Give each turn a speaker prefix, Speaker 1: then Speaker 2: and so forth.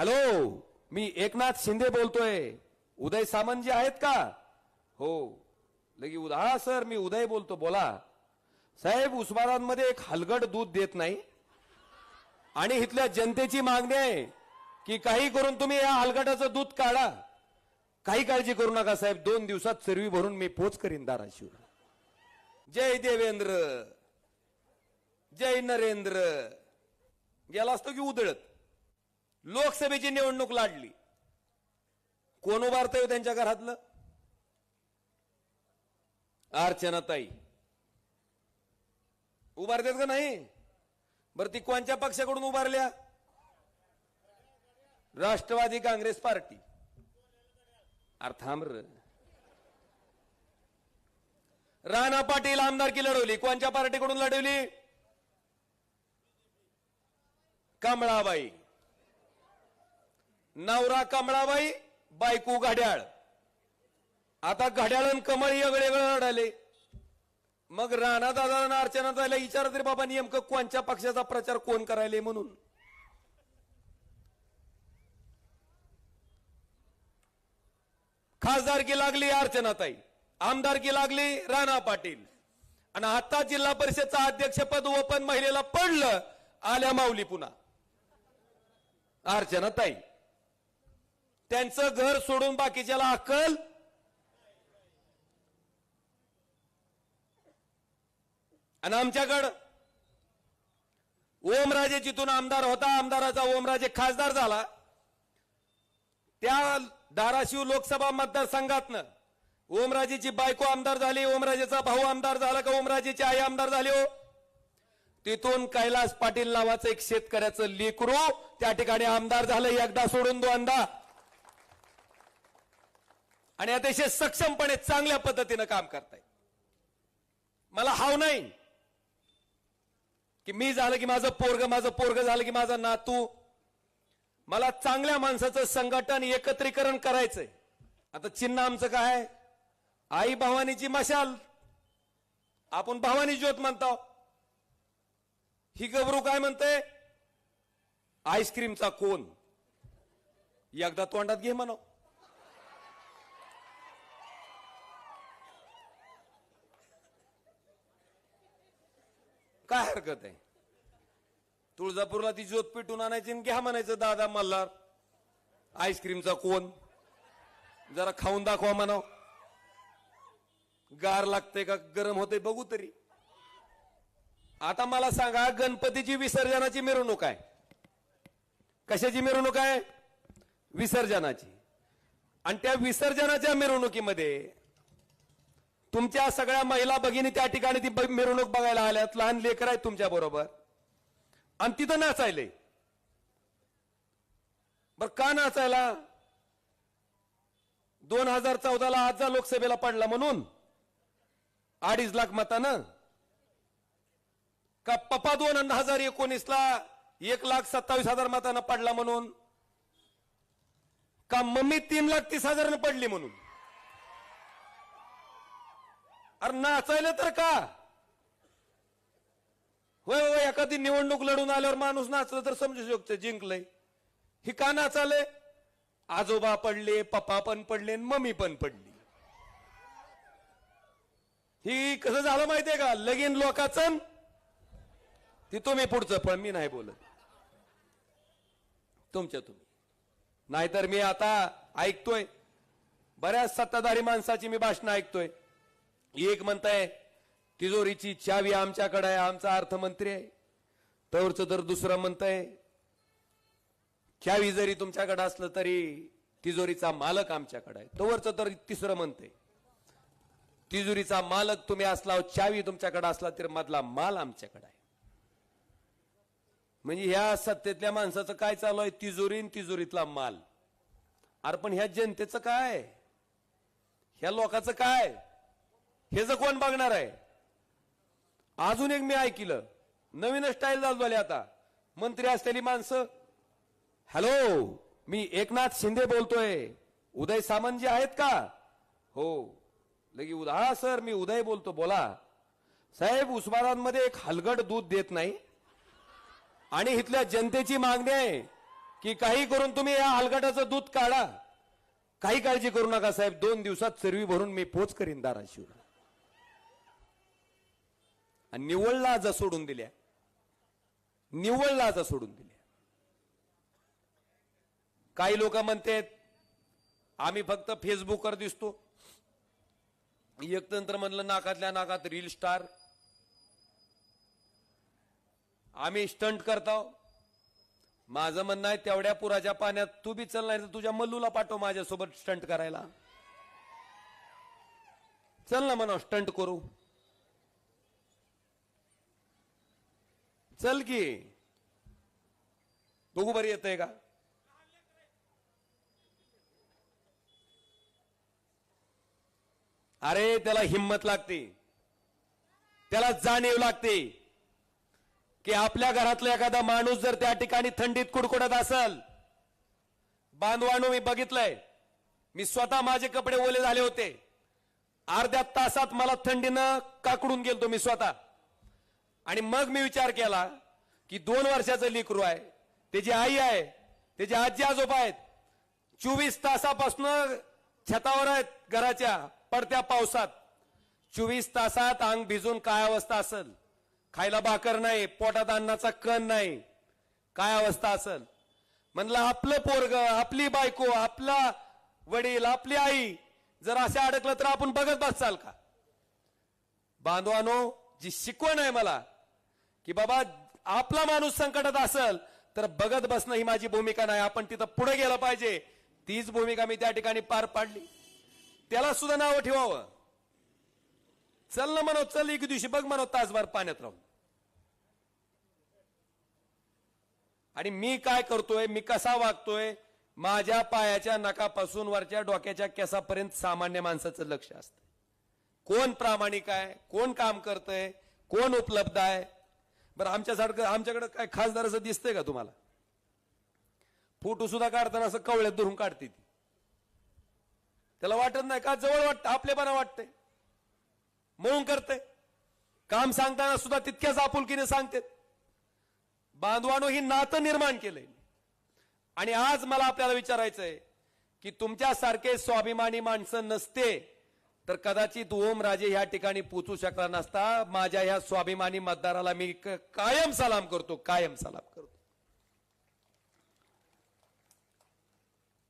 Speaker 1: Hello मी एकनाथ शिंदे बोलतोय. उदय सामंत जे आहेत का? हो. लगी उद- हा सर मी उदय बोलतो बोला. साहेब उस्मानांमध्ये एक हलगड दूध देत नाही. आणि इथल्या जनतेची मागणी आहे की काही करून तुम्ही या हलगटाचं दूध काढा. काही काळजी करू नका साहेब. दोन दिवसात सर्वी भरून मी पोच करीन धाराशिवला जय देवेंद्र. जय नरेंद्र. गेला असतो की उधळत लोकसभेची निवडणूक लाडली. कोण उभारतंय हो त्यांच्या घरातलं? अर्चनाताई उभारतात का नाही? बरं ती कोणत्या पक्षाकडून उभारल्या? राष्ट्रवादी काँग्रेस पार्टी. अर्थाम्र राणा पाटील आमदारकी लढवली. कोणत्या पार्टीकडून लढवली? कमळाबाई. नवरा कमळाबाई बायको घड्याळ. आता घड्याळ आणि कमळ वेगळे वेगळे लढाले मग राणा दादा अर्चना झाल्या विचार तरी बाबा नेमकं कोणत्या पक्षाचा प्रचार कोण करायले म्हणून. खासदारकी लागली अर्चनाताई आमदारकी लागली राणा पाटील. आणि आता जिल्हा परिषदचा अध्यक्षपद ओपन महिलेला पडलं आल्या माऊली पुन्हा. अर्चनाताई त्यांचं घर सोडून बाकीच्याला अक्कल? आणि आमच्याकडं ओमराजे जिथून आमदार होता आमदाराचा ओमराजे खासदार झाला त्या धाराशिव लोकसभा मतदारसंघातनं ओमराजेची बायको आमदार झाली ओमराजेचा भाऊ आमदार झाला का ओमराजेची आई आमदार झाली हो? तिथून कैलास पाटील नावाचं एक शेतकऱ्याचं लेकरू त्या ठिकाणी आमदार झालं एकदा सोडून दोनदा. आणि अतिशय सक्षमपणे चांगल्या पद्धतीनं काम करतायत मला हाव नाही की मी झालं की माझं पोरग माझं पोरग झालं की माझा नातू. मला चांगल्या माणसाचं संघटन एकत्रीकरण करायचंय. आता चिन्ह आमचं काय? आई भवानीची मशाल. आपण भवानी ज्योत म्हणतो. ही गबरू काय म्हणते आईस्क्रीमचा कोण? एकदा तोंडात घे म्हणा. काय हरकत आहे? तुळजापूरला ती ज्योत पेटून आणायची आणि घ्या म्हणायचं दादा मल्हार आईस्क्रीमचा कोण? जरा खाऊन दाखवा म्हणाव. गार लागते का? गरम होते बघू तरी. आता मला सांगा गणपतीची विसर्जनाची मिरवणूक आहे. कशाची मिरवणूक आहे? विसर्जनाची. आणि त्या विसर्जनाच्या मिरवणुकीमध्ये तुमच्या सगळ्या महिला भगिनी त्या ठिकाणी ती मिरवणूक बघायला आल्यात. लहान लेकर आहेत तुमच्या बरोबर. आणि तिथं नाचायले. बर का नाचायला? दोन हजार चौदाला आजचा लोकसभेला पडला म्हणून. अडीच लाख मतानं. का पप्पा दोन हजार एकोणीसला एक लाख सत्तावीस हजार मतानं पडला म्हणून? का मम्मी तीन लाख तीस हजारानं पडली म्हणून? अरे नाचायला तर का? होय होय एखादी निवडणूक लढून आल्यावर माणूस नाचलं तर समजू शकतो जिंकलंय. ही का नाचाले आजोबा पडले पप्पा पण पडले आणि मम्मी पण पडली. ही कसं झालं माहितीये का? लगीन लोकाचं ती तुम्ही पुढचं पण मी नाही बोलत. तुमच्या तुम्ही. नाहीतर मी आता ऐकतोय. बऱ्याच सत्ताधारी माणसाची मी भाषण ऐकतोय. एक म्हणताय तिजोरीची चावी आमच्याकडे आहे आमचा अर्थमंत्री आहे. तवरचं तर दुसरं म्हणताय चावी जरी तुमच्याकडे असलं तरी तिजोरीचा मालक आमच्याकडे आहे. तवरचं तर तिसरं म्हणतंय तिजोरीचा मालक तुम्ही असला चावी तुमच्याकडे असला तर मधला माल आमच्याकडे आहे. म्हणजे ह्या सत्तेतल्या माणसाचं काय चालू आहे? तिजोरी आणि तिजोरीतला माल. अरे पण ह्या जनतेचं काय? ह्या लोकांचं काय? हे जर कोण बघणार आहे? अजून एक मी ऐकलं. नवीन स्टाईल झाली आता. मंत्री असलेली माणसं. हॅलो मी एकनाथ शिंदे बोलतोय. उदय सामंत जे आहेत का? हो. लगी उदा हा सर मी उदय बोलतो. बोला. साहेब उस्मानांमध्ये एक हलगड दूध देत नाही. आणि इथल्या जनतेची मागणी आहे की काही करून तुम्ही या हलगटाचं दूध काढा. काही काळजी करू नका साहेब. दोन दिवसात चरवी भरून मी पोच करीन धाराशिवला आणि निव्वळ लाजा सोडून दिल्या. निव्वळ लाजा सोडून दिल्या. काही लोक म्हणतात आम्ही फक्त फेसबुकवर दिसतो. एकतंत्र म्हणलं नाकातल्या नाकात रील स्टार आम्ही स्टंट करताव माझं म्हणणं आहे तेवढ्या पुराच्या पाण्यात तू बी चल नाही तर तुझ्या मल्लूला पाठव माझ्यासोबत स्टंट करायला. चल ना म्हणा स्टंट करू. चल की. बघू बरी येतंय का? अरे त्याला हिंमत लागते. त्याला जाणीव लागते. की आपल्या घरातला एखादा माणूस जर त्या ठिकाणी थंडीत कुडकुडत असल बांधवाणू मी बघितलंय. मी स्वतः माझे कपडे ओले झाले होते. अर्ध्या तासात मला थंडीनं काकडून गेलतो मी स्वतः. आणि मग मी विचार केला की दोन वर्षाचं लेकरू आहे त्याची आई आहे त्याचे आजी आजोबा आहेत. चोवीस तासापासून छतावर आहेत घराच्या पडत्या पावसात. चोवीस तासात अंग भिजून काय अवस्था असेल? खायला भाकर नाही पोटात अन्नाचा कण नाही. काय अवस्था असेल? म्हणलं आपलं पोरग आपली बायको आपला वडील आपली आई जर असे अडकलं तर आपण बघत बसाल का? बांधवानो जी शिकवण आहे मला की बाबा आपला माणूस संकटात असेल तर बघत बसणं ही माझी भूमिका नाही. आपण तिथं पुढे गेलं पाहिजे. तीच भूमिका मी त्या ठिकाणी पार पाडली. त्याला सुद्धा नाव ठेवावं. चल ना म्हणो चल एक दिवशी बघ म्हणो तासभर पाण्यात राहून. आणि मी काय करतोय मी कसा वागतोय माझ्या पायाच्या नकापासून वरच्या डोक्याच्या केसापर्यंत सामान्य माणसाचं लक्ष असतं. कोण प्रामाणिक आहे? कोण काम करतंय? कोण उपलब्ध आहे? बरं आमच्यासारखं आमच्याकडे काय खासदार असं दिसतंय का तुम्हाला? फोटो सुद्धा काढताना असं कवळ्यात धरून काढते ती. त्याला वाटत नाही का? जवळ वाटतं आपलेपणा वाटतंय. म्हणून करते काम सांगताना सुद्धा तितक्याच आपुलकीने सांगते बांधवानो ही नातं निर्माण केलंय. आणि आज मला आपल्याला विचारायचंय की तुमच्यासारखे स्वाभिमानी माणसं नसते तर कदाचित ओम राजे ह्या ठिकाणी पोचू शकला नसता. माझ्या ह्या स्वाभिमानी मतदाराला मी कायम सलाम करतो कायम सलाम करतो.